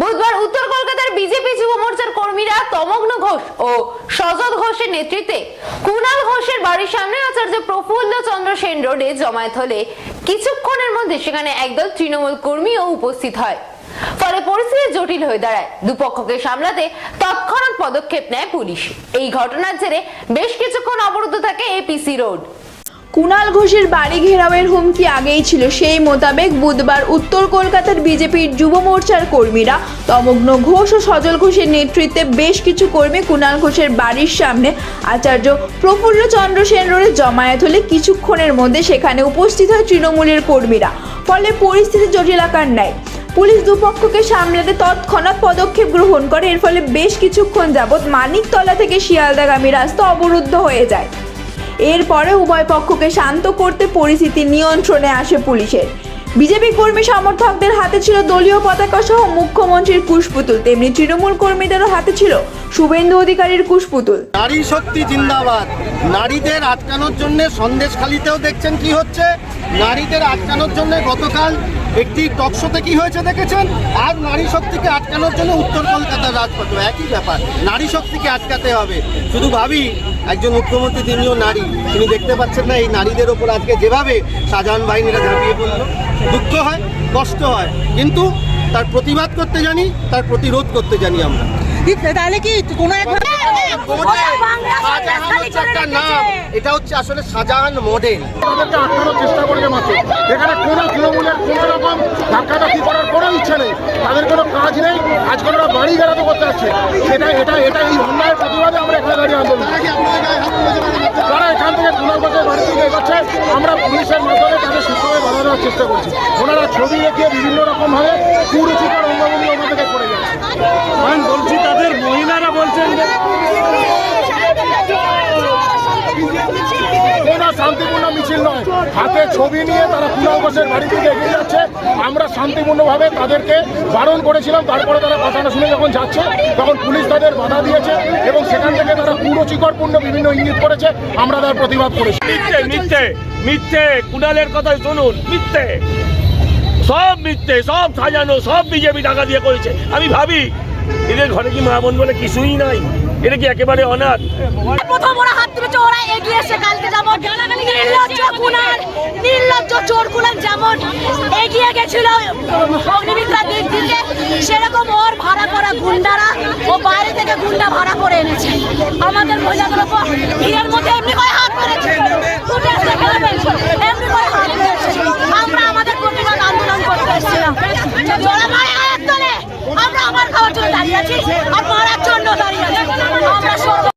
বুধবার উত্তর কলকাতার বিজেপি যুব মোর্চার কর্মীরা তমগ্ন ঘোষ ও সজত ঘোষের নেতৃত্বে কুণাল ঘোষের বাড়ির সামনে আচার্য প্রফুল্ল চন্দ্র সেন রোডে জমায়েত হলে কিছুক্ষণের মধ্যে সেখানে একদল তৃণমূল কর্মীও উপস্থিত হয়। ফলে পরিস্থিতি জটিল হয়ে দাঁড়ায়। দুপক্ষকে সামলাতে তৎক্ষণাৎ পদক্ষেপ নেয় পুলিশ। এই ঘটনার জেরে বেশ কিছুক্ষণ অবরুদ্ধ থাকে এপিসি রোড। কুণাল ঘোষের বাড়ি ঘেরাওয়ের হুমকি আগেই ছিল সেই মোতাবেক বুধবার উত্তর কলকাতার বিজেপির যুব মোর্চার কর্মীরা তমগ্ন ঘোষ ও সজল ঘোষের নেতৃত্বে বেশ কিছু কর্মী কুণাল ঘোষের বাড়ির সামনে আচার্য প্রফুল্ল চন্দ্র সেন রোডে জমায়েত হলে কিছুক্ষণের মধ্যে সেখানে উপস্থিত হয় তৃণমূলের কর্মীরা। ফলে পরিস্থিতি জটিল আকার নেয় পুলিশ দুপক্ষকে সামলাতে তৎক্ষণাৎ পদক্ষেপ গ্রহণ করে, এর ফলে বেশ কিছুক্ষণ যাবৎ মানিকতলা থেকে শিয়ালদাগামী রাস্তা অবরুদ্ধ হয়ে যায়। এরপরে উভয় পক্ষকে শান্ত করতে পরিস্থিতি নিয়ন্ত্রণে আসে পুলিশের। বিজেপি কর্মী সমর্থকদের হাতে ছিল দলীয় পতাকা সহ মুখ্যমন্ত্রীর কুশপুতুল। তেমনি তৃণমূল কর্মীদেরও হাতে ছিল শুভেন্দু অধিকারীর কুশপুতুল। নারী শক্তি জিন্দাবাদ। নারীদের আটকানোর জন্য সন্দেশখালিতেও দেখছেন কি হচ্ছে? নারীদের আটকানোর জন্য গতকাল একটি টকশোতে কি হয়েছে দেখেছেন? আর নারী শক্তিকে আটকানোর জন্য উত্তর কলকাতার রাজপথ। একই ব্যাপার, নারী শক্তিকে আটকাতে হবে। শুধু ভাবি, একজন মুখ্যমন্ত্রী তিনিও নারী। তিনি দেখতে পাচ্ছেন না, এই নারীদের ওপর আজকে যেভাবে সাধারণ বাহিনীরা ঝাঁপিয়ে পড়ল। দুঃখ হয়, কষ্ট হয়, কিন্তু তার প্রতিবাদ করতে জানি, তার প্রতিরোধ করতে জানি আমরা। তাহলে কি কোনো এক একটা নাম। এটা হচ্ছে আসলে শাহজাহান মডেল। তাদেরকে আটকানোর চেষ্টা করেছে মাত্র। এখানে কোনো তৃণমূলের কোনো রকম ধাক্কাধাক্কি করার কোনো ইচ্ছা নেই। তাদের কোনো কাজ নেই। আজকে ওরা বাড়ি গেড়াতে করতে আসছে। সেটা এটা এটা এই অন্যায়ের প্রতিবাদে আমরা এখানে দাঁড়িয়ে আন্দোলন তারা এখান থেকে পুনর্বাসের বাড়ি থেকে এগোচ্ছে আমরা পুলিশের মাধ্যমে তাদের সুস্থভাবে বাধা দেওয়ার চেষ্টা করছি। ওনারা ছবি এঁকে বিভিন্ন রকমভাবে কুরুচিকর অঙ্গভঙ্গি আমাদেরকে করে যাচ্ছে আমি বলছি তাদের মহিলারা বলছেন যে কোনো শান্তিপূর্ণ মিছিল নয়। হাতে ছবি নিয়ে তারা কুণাল ঘোষের বাড়ি থেকে এগিয়ে যাচ্ছে। আমরা শান্তিপূর্ণভাবে তাদেরকে বারণ করেছিলাম। তারপরে তারা কথাটা শুনে যখন যাচ্ছে তখন পুলিশ তাদের বাধা দিয়েছে এবং সেখান থেকে তারা কুরুচিকরপূর্ণ বিভিন্ন ইঙ্গিত করেছে। আমরা তার প্রতিবাদ করেছি। মিথ্যে মিথ্যে মিথ্যে কুণালের কথাই শুনুন মিথ্যে। সব মিথ্যে সব সাজানো সব বিজেপি টাকা দিয়ে করেছে। আমি ভাবি এদের ঘরে কি মা বোন বলে কিছুই নাই? এটা কি একেবারে অনাথ? প্রথম ওরা হাত তুলেছে ওরা নির্লজ্জ চোর কুনার যেমন এগিয়ে গেছিল অগ্নিমিত্রা দিক দিকে, সেরকম ওর ভাড়া করা গুন্ডারা ও বাইরে থেকে গুন্ডা ভাড়া করে এনেছে। আমাদের মহিলাদের উপর ভিড়ের মধ্যে এমনি করে হাত মেরেছে। এমনি করে হাত মেরেছে। আমরা আমাদের প্রতিবাদ আন্দোলন করতে এসেছিলাম। আমরা আমার খাওয়ার জন্য দাঁড়িয়ে আছি আর মারার জন্য দাঁড়িয়ে আছি। আমরা